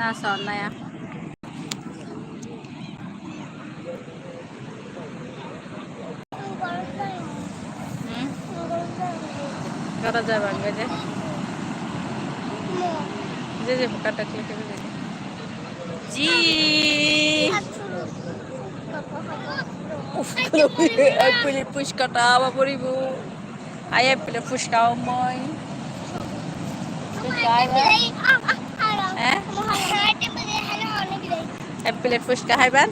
น่าสอนอะไรอ่ะหืมগরজা ভাঙবে যে যে যে কাটা ক্লিক করে দে জি উফ এপ্রিল ফুচকাটা আবার পড়িব আই এপ্রিল ফুচকাও মই এক প্লেট ফুচকা খাইবান?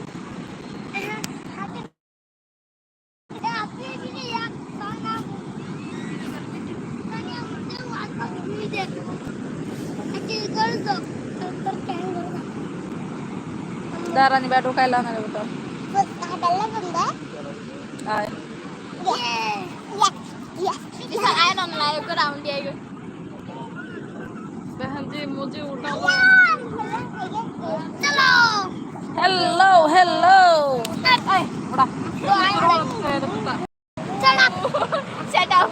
দাঁড়ানি বা ঢুকাইলা না রে তো আয়। Bisa air non lain ke daun dia itu. बहन जी मुझे उठा Chalo. Hello hello ay bड़ा Shut up. Shut up.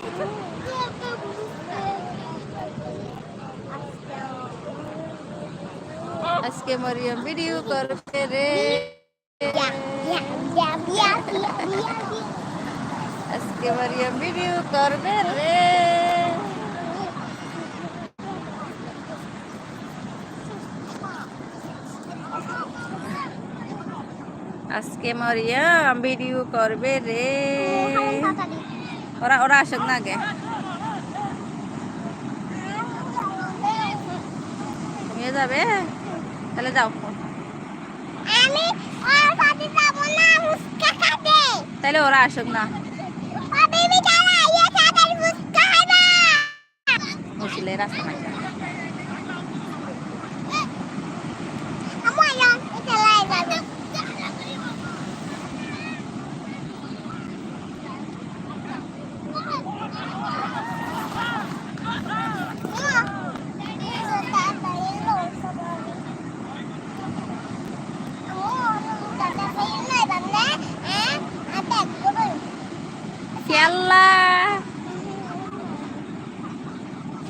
আজকে মরিয়ম ভিডিও করবে রে Ya, ya, ya, ya, ya, ya, ya. আজকে মরিয়ম ভিডিও করবে রে আজকে মরিয়ম ভিডিও করবে রে। ওরা ওরা আসুক না আগে। তুমিও যাবে? তাহলে যাও। তাহলে ওরা আসুক না। ইয়ে রাস্তা নাই আমার রং এটা লাই যাবে খেলা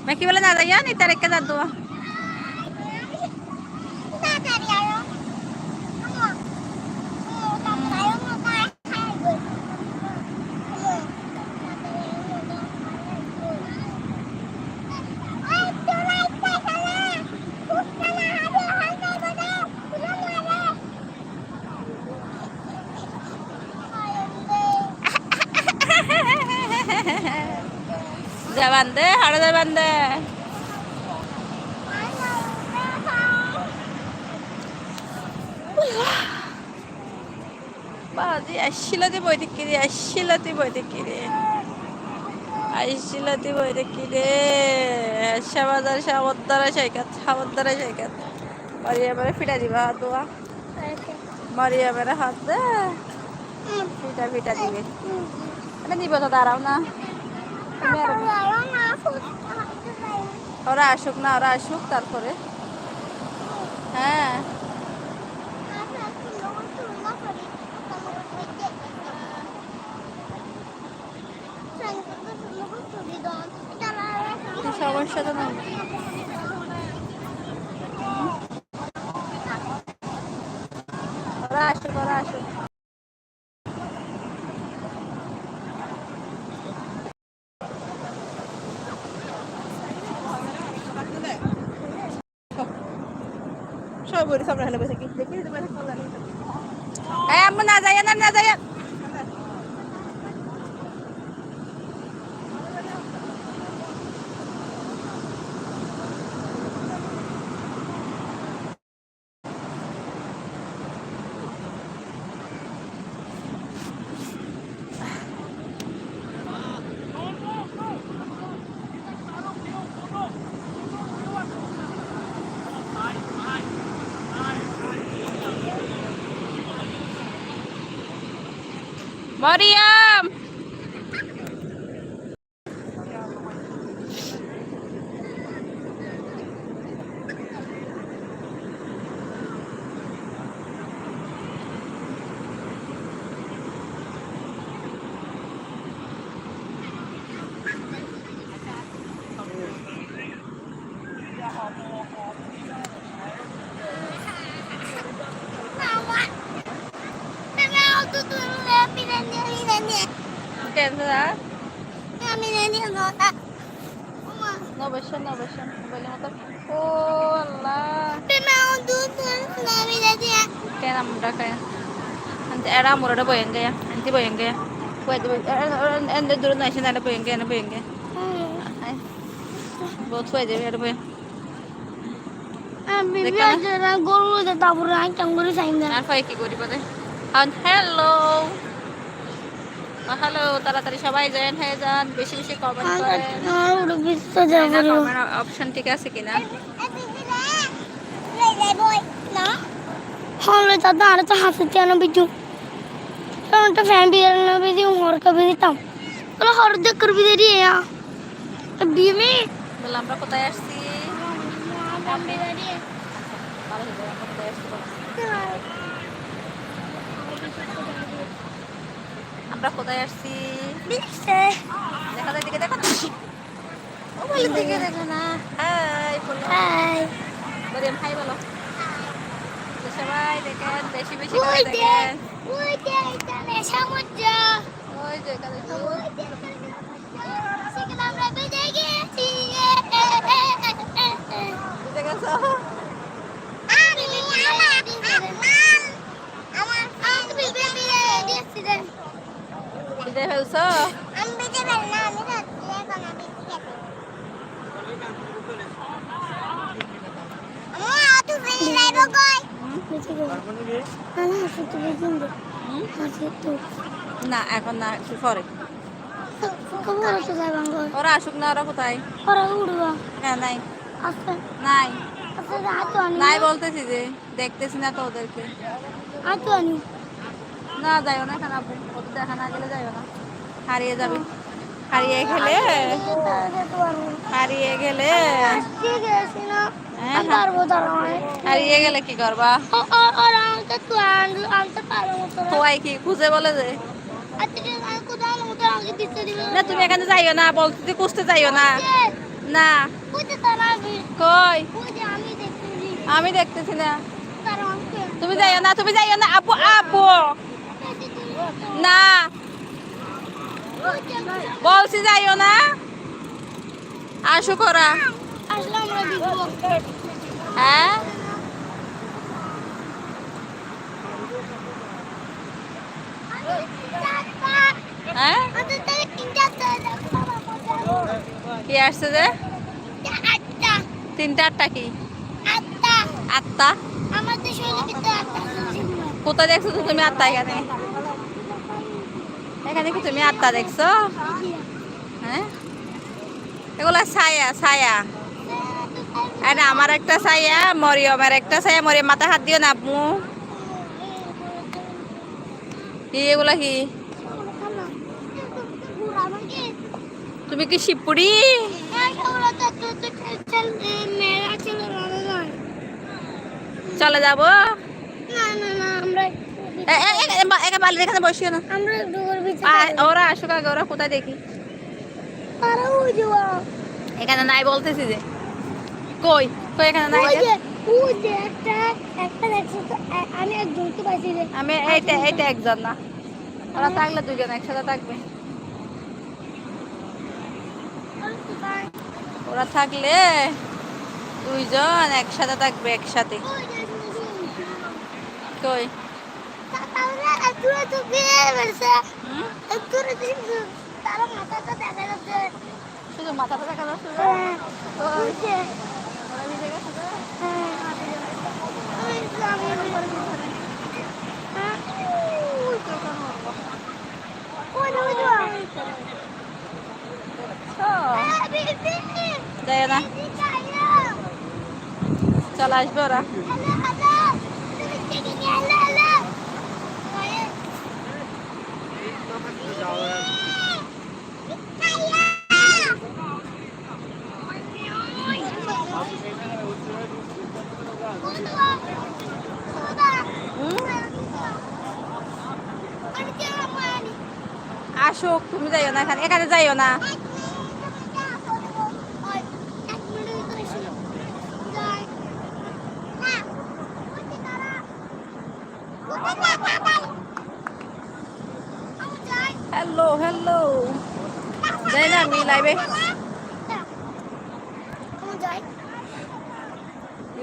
বাকি বলে না যাইয়া নি তার একে দাদু হাড়ে যাবান দে বাজি আসছিলাতে বই দেখি রে আসছিলাতে বই দেখি রে আসছিলাতে বই দেখি রে সাবাদার সাবদ্দারা সাইকাত সাবদ্দারা সাইকাত মারিয়ামের ফিটা দিবা হাত দোয়া মারিয়ামের হাত দে ফিটা ফিটা দিবে আমি দিব তো দাঁড়াও না ওরা আসুক না ওরা আসুক তারপরে। হ্যাঁ। সমস্যা তো নেই ওরা আসুক ওরা আসুক সবাই সামনে হেলে বসে কি দেখি না যাইয়া না না যাইয়া otak. Uma. Nabasan, nabasan. Baling otak. Oh, Allah. Tenang dudul. Nabi tadi ya. Kaya namun dah kaya. Nanti era murah dah boyang kaya. Nanti boyang kaya. Wait, wait. Dulu nasi nada boyang kaya, nada boyang kaya. Both way, ada boyang. Bibi aja lah, gue udah tabur rancang, gue udah gue. And hello. Hello তাড়াতাড়ি সবাই join হয়ে যান বেশি বেশি comment করেন। আর ওটা বিশ্ব যাবে। কমেন্ট অপশন ঠিক আছে কিনা? হলে দাদা আর তো হাসতে আনো বিজু। কারণ তো ফ্যান বিয়ার না বিজি হর কবি দিতাম। বলে হর দেখ করবি দে রে ইয়া বিয়ে মে বলে আমরা কোথায় আসছি বলো। আমরা কোথায় আসছি? দেখা যায় দিকে দেখো না মোবাইলের দিকে দেখো না। হাই বলো। হাই। বলিম হাই বলো। সবাই দেখেন বেশি বেশি করে দেখেন। ওই দে এখানে সমুদ্র। ওই যে এখানে সেখানে আমরা বেঁধে গেছি। বুঝতে গেছো আমি আমার আমার আমি বেঁধে দিয়েছি রে না এখন না একটু পরে। ওরা আসুক না ওরা কোথায়? ওরা উড়বা হ্যাঁ নাই বলতেছি যে দেখতেছি না তো ওদেরকে। না যাইও না এখানে আপু। ওদের দেখা না গেলে যাইও না। হারিয়ে যাবে। হারিয়ে গেলে? হারিয়ে গেলে? হ্যাঁ, দাঁড়ায় হারিয়ে গেলে কি করবা? তোয়াই কি খুঁজে বলে যে? না তুমি এখানে যাইও না বলতে খুঁজতে যাইও না। না। কই? আমি দেখতেছি না। তুমি যাইও না তুমি যাইও না। আপু আপু না। বলছি যাইও না? আসো দিব হ্যাঁ? হ্যাঁ? কি আসছে যে? তিনটা আটটা কি? আটটা। আটটা কোথায় দেখছ তুমি আটটা এখানে? এখানে কি তুমি আটটা দেখছ। হ্যাঁ? এগুলো ছায়া ছায়া। আরে আমার একটা ছায়া মরিয়মের একটা ছায়া মরিয়ম মাথা হাত দিও না আপু কি এগুলো কি? তুমি কি শিবপুরি? চলে যাব? না না। একে বালির এখানে বসিও না। আমরা ডুবুর বিচে ওরা আসুক আগে ওরা কোথায় দেখি? এখানে নাই বলতেছি যে। কই? কই এখানে নাই একজনকে পাইছি আমি এইটা এইটা একজন না। ওরা থাকলে দুজন একসাথে থাকবে। ওরা থাকলে দুইজন একসাথে থাকবে একসাথে। কই? শুধু মাথাটা দেখা যাচ্ছে যে? হ্যাঁ, কই? ওই যে ওরা ভিজে গেছে যে? হ্যাঁ ওই যে আমি হ্যাঁ ওই যে ওই যে ওই যে ও, হ্যাঁ, বিবি যায় না বিবি চাইলো চলে আসবে ওরা হ্যালো হ্যালো তুমি চিনি হ্যালো হ্যালো হুম? আসুক তুমি যাইও না এখানে এখানে যাইও না। হ্যালো হ্যালো যাই না আমি লাইভে যাই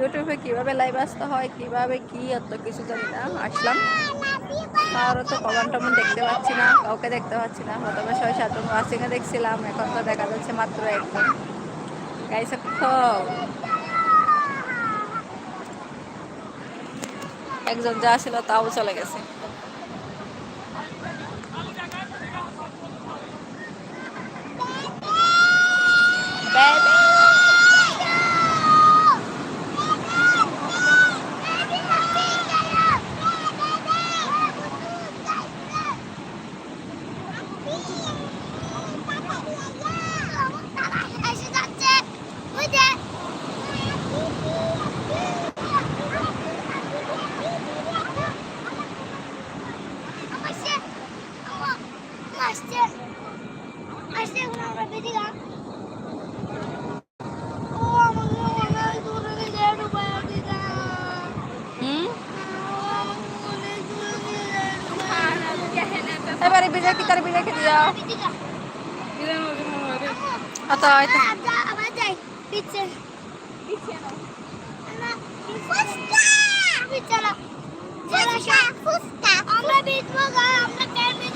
ইউটিউবে কীভাবে লাইভ আসতে হয়, কীভাবে কি এত কিছু জানি না। আসলাম। কারও তো কমান টমন দেখতে পাচ্ছি না, কাউকে দেখতে পাচ্ছি না। প্রথমে ছয় সাতজন ওয়াশিংয়ে দেখছিলাম, এখন তো দেখা যাচ্ছে মাত্র একজন। গাইছে একজন যা ছিল তাও চলে গেছে এসে যাচ্ছে ওই যে আসছে আসছে আসছে এখন আমরা বেরিয়ে গেলাম ও আমাকে অনেক দূরে গিয়ে ডুবাই দিদা হুম আমাকে অনেক দূরে গিয়ে এবারে বিজয় কি করে বিজয়কে দিয়া দিদা অত হয়তো আমরা আবার যাই পিছে আমরা ফুসকা পিছে না ফুসকা ফুসকা আমরা বিচবো গা আমরা কেমনে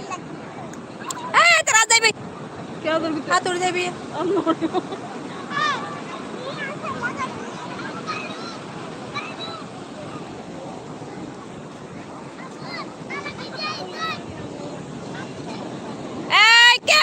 যাব গা যাইবে? তোরা যাইবি হাতুর যাইবি এই কে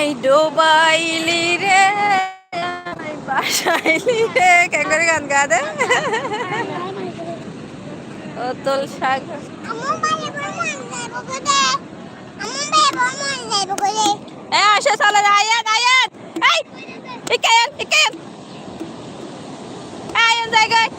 আমায় ডোবাইলি রে বাসাইলি রে। কে করে গান গা দে অতল শাক। এ, আসে, চলে আয়াত আয়াত এই ইকায়ান ইকায়ান আয়ান জায়গায়